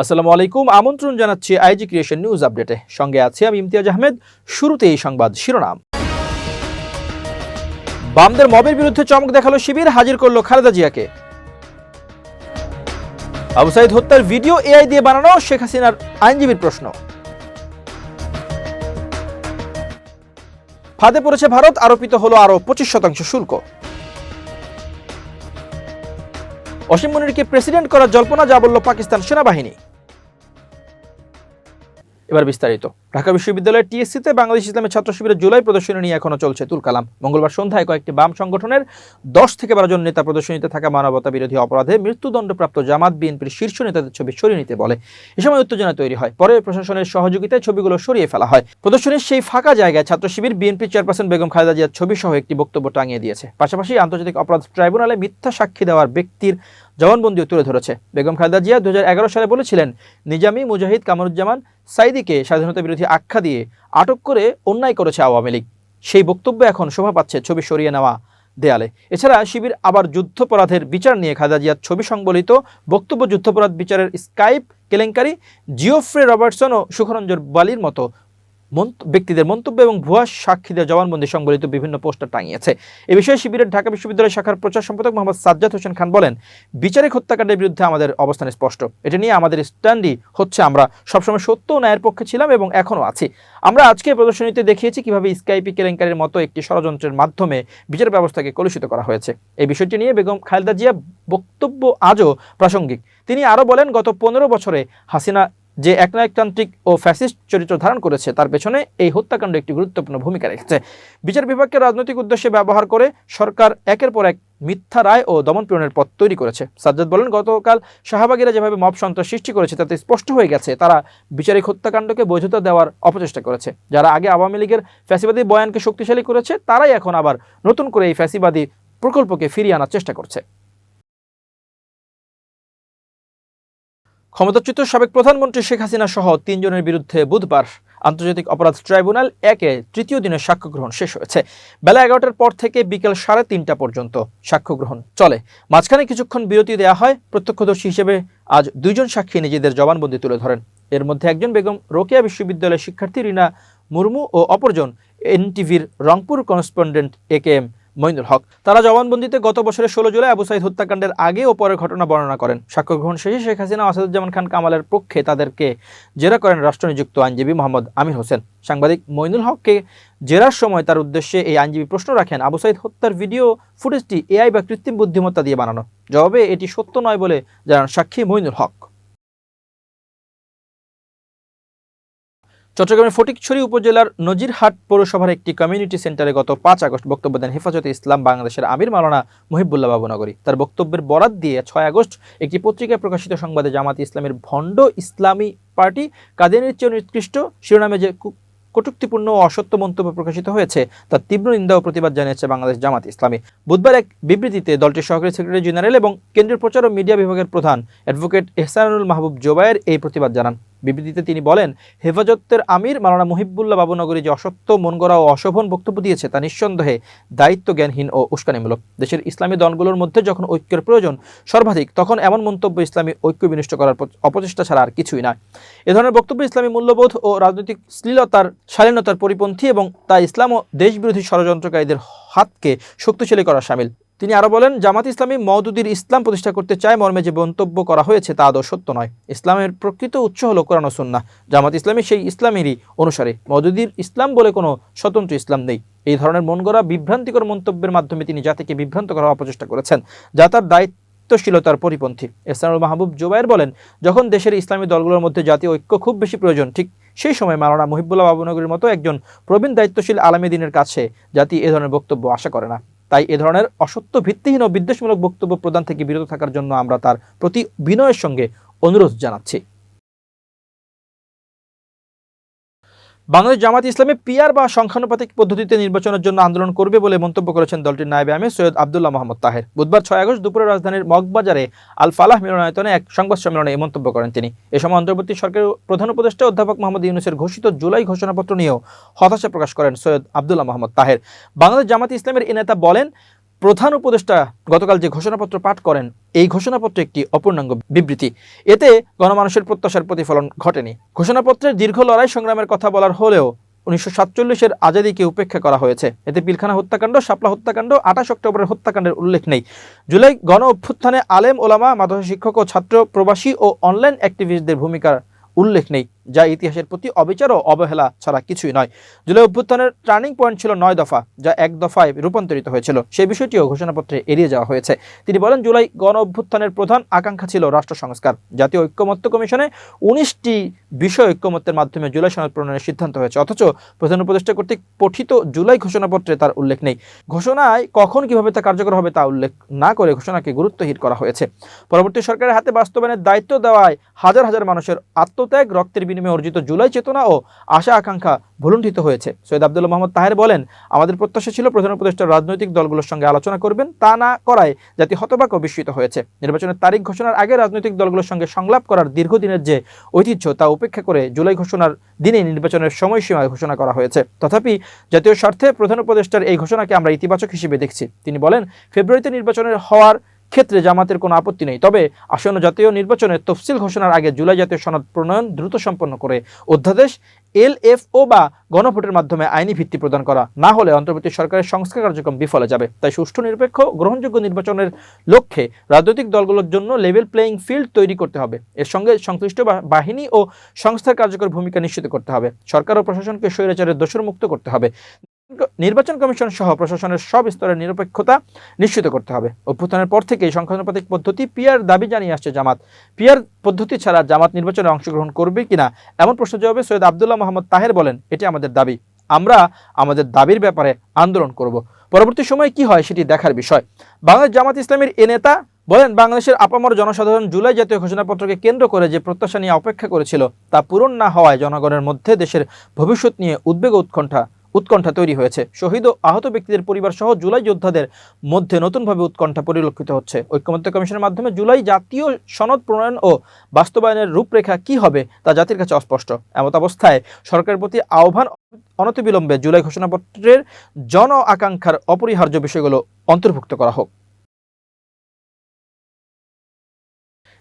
আসসালামু আলাইকুম। আমন্ত্রণ জানাচ্ছি আইজি ক্রিয়েশন নিউজ আপডেটে। সঙ্গে আছি আমি ইমতিয়াজ আহমেদ। শুরুতে এই সংবাদ শিরোনাম। বামদের মবের বিরুদ্ধে চমক দেখাল শিবির, হাজির করল খালেদা জিয়াকে। আবু সাইদ হত্যার ভিডিও এআই দিয়ে বানানো শেখ হাসিনার আইনজীবীর প্রশ্ন। ফাঁদে পড়েছে ভারত, আরোপিত হলো আরও পঁচিশ শতাংশ শুল্ক। অসীম মনিরকে প্রেসিডেন্ট করার জল্পনা যা বলল পাকিস্তান সেনাবাহিনী। এবার বিস্তারিত। ঢাকা বিশ্ববিদ্যালয়ের টিএসসিতে বাংলাদেশ ইসলামের ছাত্র শিবিরের জুলাই প্রদর্শনী নিয়ে এখনও চলছে তুলকালাম। মঙ্গলবার সন্ধ্যায় কয়েকটি বাম সংগঠনের দশ থেকে বারো জন নেতা প্রদর্শনীতে থাকা মানবতা বিরোধী অপরাধে মৃত্যুদণ্ডপ্রাপ্ত জামাত বিএনপির শীর্ষ নেতাদের ছবি সরিয়ে নিতে বলে। এ সময় উত্তেজনা তৈরি হয়। পরে প্রশাসনের সহযোগিতায় ছবিগুলো সরিয়ে ফেলা হয়। প্রদর্শনীর সেই ফাঁকা জায়গায় ছাত্র শিবির বিএনপি চেয়ারপারসন বেগম খালেদা জিয়ার ছবি সহ একটি বক্তব্য টাঙিয়ে দিয়েছে। পাশাপাশি আন্তর্জাতিক অপরাধ ট্রাইব্যুনালে মিথ্যা সাক্ষী দেওয়ার ব্যক্তির জবানবন্দিও তুলে ধরেছে। বেগম খালেদা জিয়া দু হাজার এগারো সালে বলেছিলেন, নিজামী মুজাহিদ কামরুজ্জামান সাইদিকে স্বাধীনতা বিরোধী আখ্যা দিয়ে আটক করে অন্যায় করেছে আওয়ামী লীগ। সেই বক্তব্য এখন শোভা পাচ্ছে ছবি সরিয়ে নেওয়া দেয়ালে। এছাড়া শিবির আবার যুদ্ধপরাধের বিচার নিয়ে খালেদা জিয়ার ছবি সংবলিত বক্তব্য যুদ্ধপরাধ বিচারের স্কাইপ কেলেঙ্কারি, জিওফ্রে রবার্টসন ও সুখরঞ্জন বালির মতো ব্যক্তিদের মন্তব্য এবং ভুয়া সাক্ষীদের জবানবন্দি সংবলিত বিভিন্ন পোস্টার টাঙিয়েছে। এ বিষয়ে শিবিরের ঢাকা বিশ্ববিদ্যালয় শাখার প্রচার সম্পাদক মোহাম্মদ সাজ্জাদ হোসেন খান বলেন, বিচারিক হত্যাকাণ্ডের বিরুদ্ধে আমাদের অবস্থান স্পষ্ট। এটা নিয়ে আমাদের স্ট্যান্ডই হচ্ছে আমরা সবসময় সত্য ও ন্যায়ের পক্ষে ছিলাম এবং এখনও আছি। আমরা আজকে প্রদর্শনীতে দেখিয়েছি কীভাবে স্কাইপি কেলেঙ্কারির মতো একটি ষড়যন্ত্রের মাধ্যমে বিচার ব্যবস্থাকে কলুষিত করা হয়েছে। এই বিষয়টি নিয়ে বেগম খালেদা জিয়া বক্তব্য আজও প্রাসঙ্গিক। তিনি আরও বলেন, গত পনেরো বছরে হাসিনা যে একনায়কতান্ত্রিক ও ফ্যাসিস্ট চরিত্র ধারণ করেছে, তার পেছনে এই হত্যাকাণ্ড একটি গুরুত্বপূর্ণ ভূমিকা রেখেছে। বিচার বিভাগকে রাজনৈতিক উদ্দেশ্যে ব্যবহার করে সরকার একের পর এক মিথ্যা রায় ও দমন পীড়নের পথ তৈরি করেছে। সাজ্জাদ বলেন, গতকাল শাহবাগীরা যেভাবে মব সন্ত্রাস সৃষ্টি করেছে, তাতে স্পষ্ট হয়ে গেছে তারা বিচারিক হত্যাকাণ্ডকে বৈধতা দেওয়ার অপচেষ্টা করেছে। যারা আগে আওয়ামী লীগের ফ্যাসিবাদী বয়ানকে শক্তিশালী করেছে, তারাই এখন আবার নতুন করে এই ফ্যাসিবাদী প্রকল্পকে ফিরিয়ে আনার চেষ্টা করছে। ক্ষমতাচ্যুত সাবেক প্রধানমন্ত্রী শেখ হাসিনা সহ তিনজনের বিরুদ্ধে বুধবার আন্তর্জাতিক অপরাধ ট্রাইব্যুনাল একে তৃতীয় দিনের সাক্ষ্য গ্রহণ শেষ হয়েছে। বেলা এগারোটার পর থেকে বিকেল সাড়ে তিনটা পর্যন্ত সাক্ষ্য গ্রহণ চলে। মাঝখানে কিছুক্ষণ বিরতি দেওয়া হয়। প্রত্যক্ষদর্শী হিসেবে আজ দুইজন সাক্ষী নিজেদের জবানবন্দি তুলে ধরেন। এর মধ্যে একজন বেগম রোকেয়া বিশ্ববিদ্যালয়ের শিক্ষার্থী রিনা মুর্মু ও অপরজন এনটিভির Rangpur correspondent A K M Mainul Haque. তারা জবানবন্দিতে গত বছরের ষোলো জুলাই আবু সাইদ হত্যাকাণ্ডের আগে ও পরের ঘটনা বর্ণনা করেন। সাক্ষ্য গ্রহণ শেষে শেখ হাসিনা আসাদুজ্জামান খান কামালের পক্ষে তাদেরকে জেরা করেন রাষ্ট্রনিযুক্ত আইনজীবী মোহাম্মদ আমির হোসেন। সাংবাদিক মইনুল হককে জেরার সময় তার উদ্দেশ্যে এই আইনজীবী প্রশ্ন রাখেন, আবু সাইদ হত্যার ভিডিও ফুটেজটি এআই বা কৃত্রিম বুদ্ধিমত্তা দিয়ে বানানো। জবাবে এটি সত্য নয় বলে জানান সাক্ষী মইনুল হক। চট্টগ্রামের ফটিকছড়ি উপজেলার নজিরহাট পৌরসভার একটি কমিউনিটি সেন্টারে গত পাঁচ আগস্ট বক্তব্য দেন হেফাজতে ইসলাম বাংলাদেশের আমির মাওলানা মুহিবুল্লাহ বাবুনগরী তার বক্তব্যের বরাত দিয়ে ছয় আগস্ট একটি পত্রিকায় প্রকাশিত সংবাদে জামাত ইসলামের ভণ্ড ইসলামী পার্টি কাদিয়ানির চেয়ে নিকৃষ্ট শিরোনামে যে কটূক্তিপূর্ণ ও অসত্য মন্তব্য প্রকাশিত হয়েছে, তার তীব্র নিন্দা ও প্রতিবাদ জানিয়েছে বাংলাদেশ জামাত ইসলামী। বুধবার এক বিবৃতিতে দলটির সহকারী সেক্রেটারি জেনারেল এবং কেন্দ্রীয় প্রচার ও মিডিয়া বিভাগের প্রধান অ্যাডভোকেট এহসানুল মাহবুব জোবায়ের এই প্রতিবাদ জানান। বিবৃতিতে তিনি বলেন, হেফাজতের আমির মালানা মুহিবুল্লাহ বাবুনগরী যে অসত্য মন গড়া ও অশোভন বক্তব্য দিয়েছে তা নিঃসন্দেহে দায়িত্ব জ্ঞানহীন ও উস্কানিমূলক দেশের ইসলামী দলগুলোর মধ্যে যখন ঐক্যের প্রয়োজন সর্বাধিক, তখন এমন মন্তব্য ইসলামী ঐক্য বিনষ্ট করার অপচেষ্টা ছাড়া আর কিছুই নয় এ ধরনের বক্তব্য ইসলামী মূল্যবোধ ও রাজনৈতিক শ্লীলতার শালীনতার পরিপন্থী এবং তা ইসলাম ও দেশবিরোধী ষড়যন্ত্রকারীদের হাতকে শক্তিশালী করা সামিল। তিনি আরও বলেন, জামাত ইসলামী মওদুদির ইসলাম প্রতিষ্ঠা করতে চায় মর্মে যে মন্তব্য করা হয়েছে তা আদৌ সত্য নয়। ইসলামের প্রকৃত উৎস হলো কোরআন ও সুন্নাহ। জামাত ইসলামী সেই ইসলামেরই অনুসারে। মওদুদির ইসলাম বলে কোনো স্বতন্ত্র ইসলাম নেই। এই ধরনের মন গড়া বিভ্রান্তিকর মন্তব্যের মাধ্যমে তিনি জাতিকে বিভ্রান্ত করার অপচেষ্টা করেছেন, যা তার দায়িত্বশীলতার পরিপন্থী। এসানুল মাহবুব জোবায়ের বলেন, যখন দেশের ইসলামী দলগুলোর মধ্যে জাতীয় ঐক্য খুব বেশি প্রয়োজন, ঠিক সেই সময় মাওলানা মুহিবুল্লাহ বাবুনগরীর মতো একজন প্রবীণ দায়িত্বশীল আলামী দিনের কাছে জাতি এ ধরনের বক্তব্য আশা করে না। তাই এ ধরনের অসত্য ভিত্তিহীন ও বিদ্বেষমূলক বক্তব্য প্রদান থেকে বিরত থাকার জন্য আমরা তার প্রতি বিনয়ের সঙ্গে অনুরোধ জানাচ্ছি। বাংলাদেশ জামাত ইসলামে পিয়ার বা সংখ্যানুপাতিক পদ্ধতিতে নির্বাচনের জন্য আন্দোলন করবে বলে মন্তব্য করেছেন দলটির নায়েবে আমির সৈয়দ আবদুল্লাহ মোহাম্মদ তাহের। বুধবার ছয় আগস্ট দুপুরে রাজধানীর মগবাজারে আল ফালাহ মিলনায়তনে এক সংবাদ সম্মেলনে এই মন্তব্য করেন তিনি। এ সময় অন্তর্বর্তী সরকারের প্রধান উপদেষ্টা অধ্যাপক মোহাম্মদ ইউনুসের ঘোষিত জুলাই ঘোষণাপত্র নিয়েও হতাশা প্রকাশ করেন সৈয়দ আবদুল্লাহ মোহাম্মদ তাহের। বাংলাদেশ জামাত ইসলামের এ নেতা বলেন প্রধান উপদেষ্টা গতকাল যে ঘোষণাপত্র পাঠ করেন, এই ঘোষণাপত্র একটি অপূর্ণাঙ্গ বিবৃতি। এতে গণমানুষের প্রত্যাশার প্রতিফলন ঘটেনি। ঘোষণাপত্রের দীর্ঘ লড়াই সংগ্রামের কথা বলার হলেও উনিশশো সাতচল্লিশের আজাদিকে উপেক্ষা করা হয়েছে। এতে পিলখানা হত্যাকাণ্ড, শাপলা হত্যাকাণ্ড, আঠাশ অক্টোবরের হত্যাকাণ্ডের উল্লেখ নেই। জুলাই গণ অভ্যুত্থানে আলেম, ওলামা, মাদ্রাসা শিক্ষক ও ছাত্র, প্রবাসী ও অনলাইন অ্যাক্টিভিস্টদের ভূমিকার উল্লেখ নেই। যা ইতিহাসের প্রতি অবিচার ও অবহেলা ছাড়া কিছুই নয়। জুলাই অভ্যুত্থানের টার্নিং পয়েন্ট ছিল নয় দফা, যা এক দফায় রূপান্তরিত হয়েছিল। সেই বিষয়টিও ঘোষণাপত্রে এড়িয়ে যাওয়া হয়েছে। তিনি বলেন, জুলাই গণ অভ্যুত্থানের প্রধান আকাঙ্ক্ষা ছিল রাষ্ট্র সংস্কার। জাতীয় ঐক্যমত্য কমিশনে উনিশটি বিষয় ঐক্যমত্যের মাধ্যমে জুলাই সনদ প্রণয়নের সিদ্ধান্ত হয়েছে, অথচ প্রধান উপদেষ্টা কর্তৃক পঠিত জুলাই ঘোষণাপত্রে তার উল্লেখ নেই। ঘোষণায় কখন কীভাবে তা কার্যকর হবে তা উল্লেখ না করে ঘোষণাকে গুরুত্বহীন করা হয়েছে। পরবর্তী সরকারের হাতে বাস্তবায়নের দায়িত্ব দেওয়ায় হাজার হাজার মানুষের আত্মত্যাগ, রক্তের বিনিময়ে অর্জিত জুলাই চেতনা ও আশা আকাঙ্ক্ষা ভুলুণ্ঠিত হয়েছে। সৈয়দ আবদুল্লাহ মোহাম্মদ তাহের বলেন, আমাদের প্রত্যাশা ছিল প্রধান উপদেষ্টা রাজনৈতিক দলগুলোর সঙ্গে আলোচনা করবেন, তা না করায় জাতি হতবাক বিস্মিত হয়েছে। নির্বাচনের তারিখ ঘোষণার আগে রাজনৈতিক দলগুলোর সঙ্গে সংলাপ করার দীর্ঘদিনের যে ঐতিহ্য তা উপেক্ষা করে জুলাই ঘোষণার দিনে নির্বাচনের সময়সীমা ঘোষণা করা হয়েছে। তথাপি জাতীয় স্বার্থে প্রধান উপদেষ্টার এই ঘোষণাকে আমরা ইতিবাচক হিসেবে দেখছি। তিনি বলেন, ফেব্রুয়ারিতে নির্বাচনের হওয়ার ক্ষেত্রে জামাতের কোনো আপত্তি নেই। তবে আসন্ন জাতীয় নির্বাচনের তফসিল ঘোষণার আগে জুলাই জাতীয় সনদ প্রণয়ন দ্রুত সম্পন্ন করে অধ্যাদেশ, এল এফ ও বা গণভোটের মাধ্যমে আইনি ভিত্তি প্রদান করা। না হলে অন্তর্বর্তী সরকারের সংস্কার কার্যক্রম বিফলে যাবে। তাই সুষ্ঠু, নিরপেক্ষ, গ্রহণযোগ্য নির্বাচনের লক্ষ্যে রাজনৈতিক দলগুলোর জন্য লেভেল প্লেয়িং ফিল্ড তৈরি করতে হবে। এর সঙ্গে সংশ্লিষ্ট বাহিনী ও সংস্থার কার্যকর ভূমিকা নিশ্চিত করতে হবে। সরকার ও প্রশাসনকে স্বৈরাচারের দোষর মুক্ত করতে হবে। নির্বাচন কমিশন সহ প্রশাসনের সব স্তরের নিরপেক্ষতা নিশ্চিত করতে হবে। অভ্যুত্থানের পর থেকেই সংখ্যানুপাতিক পদ্ধতি পিয়ার দাবি জানিয়ে আসছে জামাত। পিয়ার পদ্ধতি ছাড়া জামাত নির্বাচনে অংশগ্রহণ করবে কিনা এমন প্রশ্ন জবাবে সৈয়দ আবদুল্লাহ মোহাম্মদ তাহের বলেন, এটি আমাদের দাবি। আমরা আমাদের দাবির ব্যাপারে আন্দোলন করব। পরবর্তী সময়ে কি হয় সেটি দেখার বিষয়। বাংলাদেশ জামাত ইসলামের এ নেতা বলেন, বাংলাদেশের আপামর জনসাধারণ জুলাই জাতীয় ঘোষণাপত্রকে কেন্দ্র করে যে প্রত্যাশা নিয়ে অপেক্ষা করেছিল তা পূরণ না হওয়ায় জনগণের মধ্যে দেশের ভবিষ্যৎ নিয়ে উদ্বেগ উৎকণ্ঠা উৎকণ্ঠা তৈরি হয়েছে। শহীদ ও আহত ব্যক্তিদের পরিবার সহ জুলাই যোদ্ধাদের মধ্যে নতুনভাবে উৎকণ্ঠা পরিলক্ষিত হচ্ছে। ঐক্যমত্য কমিশনের মাধ্যমে জুলাই জাতীয় সনদ প্রণয়ন ও বাস্তবায়নের রূপরেখা কি হবে তা জাতির কাছে অস্পষ্ট। এমত অবস্থায় সরকারের প্রতি আহ্বান অনতিবিলম্বে জুলাই ঘোষণাপত্রের জন আকাঙ্ক্ষার অপরিহার্য বিষয়গুলো অন্তর্ভুক্ত করা হোক।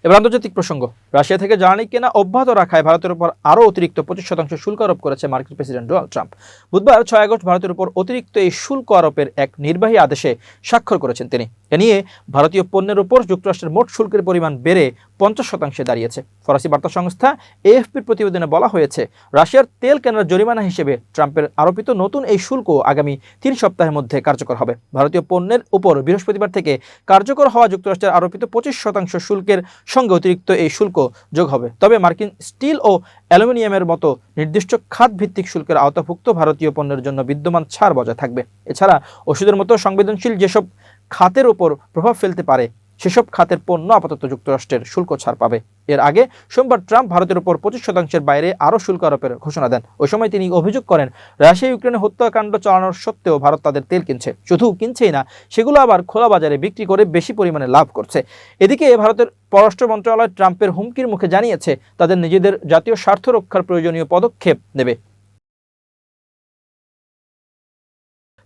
এবার আন্তর্জাতিক প্রসঙ্গ। রাশিয়া থেকে জ্বালানি কেনা অব্যাহত রাখায় ভারতের উপর আরও অতিরিক্ত পঁচিশ শতাংশ শুল্ক আরোপ করেছে মার্কিন প্রেসিডেন্ট ডোনাল্ড ট্রাম্প। বুধবার ছয় আগস্ট ভারতের উপর অতিরিক্ত এই শুল্ক আরোপের এক নির্বাহী আদেশে স্বাক্ষর করেছেন তিনি। এ নিয়ে ভারতীয় পণ্যের উপর যুক্তরাষ্ট্রের মোট শুল্কের পরিমাণ বেড়ে পঞ্চাশ শতাংশে দাঁড়িয়েছে। ফরাসি বার্তা সংস্থা এএফপির প্রতিবেদনে বলা হয়েছে, রাশিয়ার তেল কেনার জরিমানা হিসেবে ট্রাম্পের আরোপিত নতুন এই শুল্ক আগামী তিন সপ্তাহের মধ্যে কার্যকর হবে। ভারতীয় পণ্যের উপর বৃহস্পতিবার থেকে কার্যকর হওয়া যুক্তরাষ্ট্রের আরোপিত পঁচিশ শতাংশ শুল্কের সঙ্গে অতিরিক্ত এই শুল্ক যোগ হবে। তবে মার্কিন স্টিল ও অ্যালুমিনিয়ামের মতো নির্দিষ্ট খাত ভিত্তিক শুল্কের আওতাভুক্ত ভারতীয় পণ্যের জন্য বিদ্যমান ছাড় বজায় থাকবে। এছাড়া ওষুধের মতো সংবেদনশীল যেসব খাতের উপর প্রভাব ফেলতে পারে সেসব খাতের পণ্য আপাতত যুক্তরাষ্ট্রের শুল্ক ছাড় পাবে। এর আগে সোমবার ট্রাম্প ভারতের উপর পঁচিশ শতাংশের বাইরে আরও শুল্ক আরোপের ঘোষণা দেন। ওই সময় তিনি অভিযোগ করেন, রাশিয়া ইউক্রেনে হত্যাকাণ্ড চালানোর সত্ত্বেও ভারত তাদের তেল কিনছে। শুধু কিনছেই না, সেগুলো আবার খোলা বাজারে বিক্রি করে বেশি পরিমাণে লাভ করছে। এদিকে ভারতের পররাষ্ট্র মন্ত্রণালয় ট্রাম্পের হুমকির মুখে জানিয়েছে, তাদের নিজেদের জাতীয় স্বার্থ রক্ষার প্রয়োজনীয় পদক্ষেপ নেবে।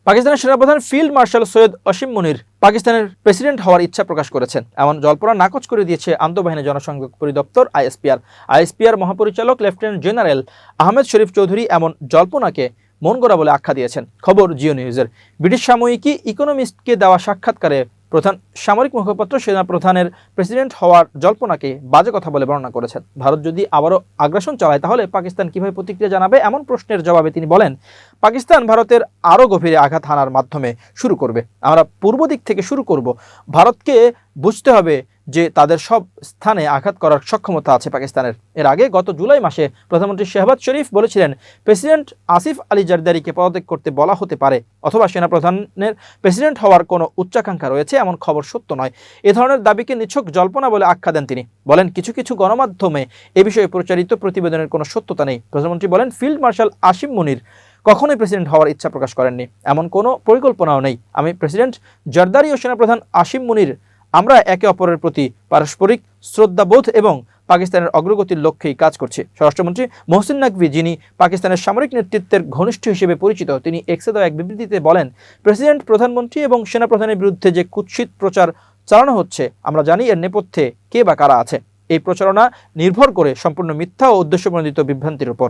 পাকিস্তানের সেনাপ্রধান ফিল্ড মার্শাল সৈয়দ অসীম মনির পাকিস্তানের প্রেসিডেন্ট হওয়ার ইচ্ছা প্রকাশ করেছেন। এমন জল্পনা নাকচ করে দিয়েছে আন্তঃবাহিনী জনসংযোগ পরিদপ্তর আইএসপিআর। আইএসপিআর মহাপরিচালক লেফটেন্যান্ট জেনারেল আহমেদ শরীফ চৌধুরী এমন জল্পনাকে মন গড়া বলে আখ্যা দিয়েছেন। খবর জিও নিউজের। ব্রিটিশ সাময়িকী ইকোনমিস্টকে দেওয়া সাক্ষাৎকারে প্রধান সামরিক মুখপাত্র সেনা প্রধানের প্রেসিডেন্ট হওয়ার জল্পনাকে বাজে কথা বলে বর্ণনা করেছেন। ভারত যদি আবারও আগ্রাসন চালায়, তাহলে পাকিস্তান কীভাবে প্রতিক্রিয়া জানাবে এমন প্রশ্নের জবাবে তিনি বলেন, পাকিস্তান ভারতের আরও গভীরে আঘাত হানার মাধ্যমে শুরু করবে। আমরা পূর্ব দিক থেকে শুরু করব। ভারতকে বুঝতে হবে যে তাদের সব স্থানে আঘাত করার সক্ষমতা আছে পাকিস্তানের। এর আগে গত জুলাই মাসে প্রধানমন্ত্রী শেহবাজ শরীফ বলেছিলেন, প্রেসিডেন্ট আসিফ আলী জারদারিকে পদত্যাগ করতে বলা হতে পারে, অথবা সেনাপ্রধানের প্রেসিডেন্ট হওয়ার কোনো উচ্চাকাঙ্ক্ষা রয়েছে, এমন খবর সত্য নয়। এ ধরনের দাবিকে নিছক জল্পনা বলে আখ্যা দেন তিনি। বলেন, কিছু কিছু গণমাধ্যমে এ বিষয়ে প্রচারিত প্রতিবেদনের কোনো সত্যতা নেই। প্রধানমন্ত্রী বলেন, ফিল্ড মার্শাল আসিম মুনির কখনোই প্রেসিডেন্ট হওয়ার ইচ্ছা প্রকাশ করেননি, এমন কোনো পরিকল্পনাও নেই। আমি প্রেসিডেন্ট জারদারি ও সেনাপ্রধান আসিম মুনির আমরা একে অপরের প্রতি পারস্পরিক শ্রদ্ধাবোধ এবং পাকিস্তানের অগ্রগতির লক্ষ্যেই কাজ করছে। স্বরাষ্ট্রমন্ত্রী মোহসিন নাকভি, যিনি পাকিস্তানের সামরিক নেতৃত্বের ঘনিষ্ঠ হিসেবে পরিচিত, তিনি এক্সে দেওয়া এক বিবৃতিতে বলেন, প্রেসিডেন্ট, প্রধানমন্ত্রী এবং সেনাপ্রধানের বিরুদ্ধে যে কুৎসিত প্রচার চালানো হচ্ছে, আমরা জানি এর নেপথ্যে কে বা কারা আছে। এই প্রচারণা নির্ভর করে সম্পূর্ণ মিথ্যা ও উদ্দেশ্যপ্রণোদিত বিভ্রান্তির উপর।